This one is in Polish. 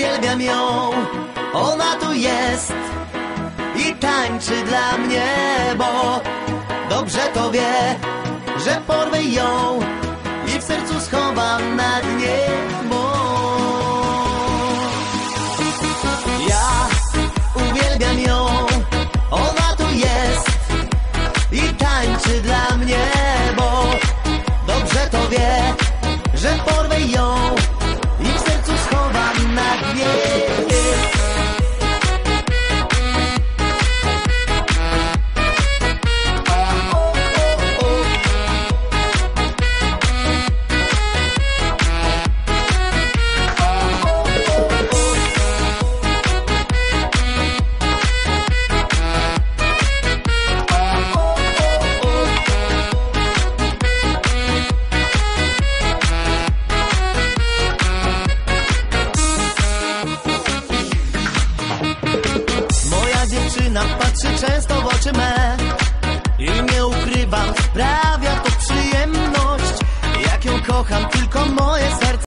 uwielbiam ją, ona tu jest i tańczy dla mnie, bo dobrze to wie, że porwę ją i w sercu schowam na dnie, bo ja uwielbiam ją, ona tu jest i tańczy dla mnie, bo dobrze to wie, że porwę dziewczyna patrzy często w oczy me I nie ukrywam, sprawia to przyjemność. Jak ją kocham, tylko serce